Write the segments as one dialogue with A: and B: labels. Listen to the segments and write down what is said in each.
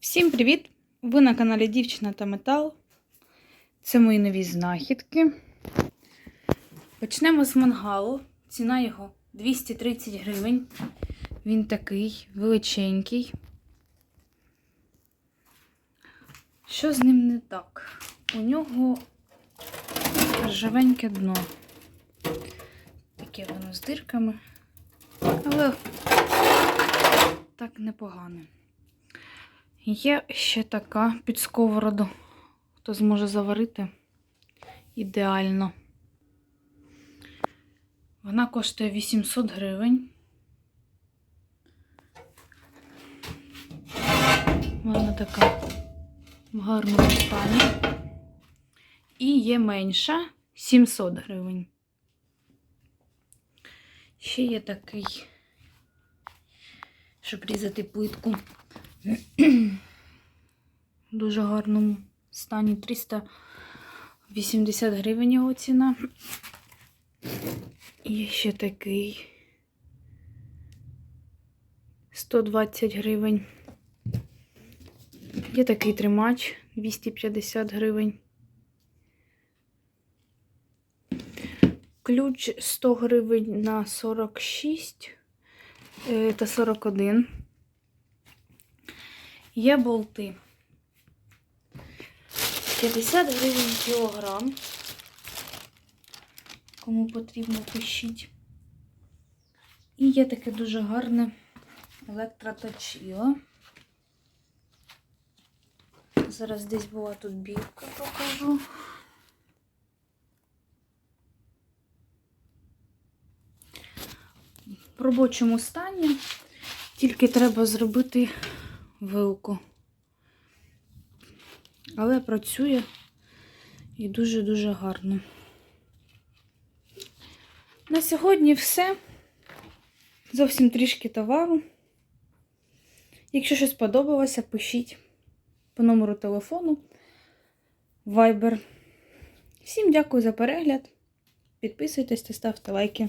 A: Всім привіт! Ви на каналі Дівчина та Метал. Це мої нові знахідки. Почнемо з мангалу. Ціна його 230 гривень. Він такий величенький. Що з ним не так? У нього ржавеньке дно. Таке воно з дирками. Але так непогано. Є ще така під сковороду. Хто зможе заварити ідеально. Вона коштує 800 гривень. Вона така в гарному стані. І є менша 700 гривень. Ще є такий, щоб різати плитку. Дуже гарному стані 380 гривень його ціна. Є ще такий 120 гривень. Є такий тримач 250 гривень. Ключ 100 гривень на 46 е, та 41. Є болти. 50 гривень кілограм. Кому потрібно, пишіть. І є таке дуже гарне електроточило. Зараз десь була тут бірка, покажу. В робочому стані тільки треба зробити вилку. Але працює і дуже-дуже гарно. На сьогодні все. Зовсім трішки товару. Якщо щось сподобалося, пишіть по номеру телефону Viber. Всім дякую за перегляд. Підписуйтесь та ставте лайки.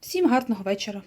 A: Всім гарного вечора!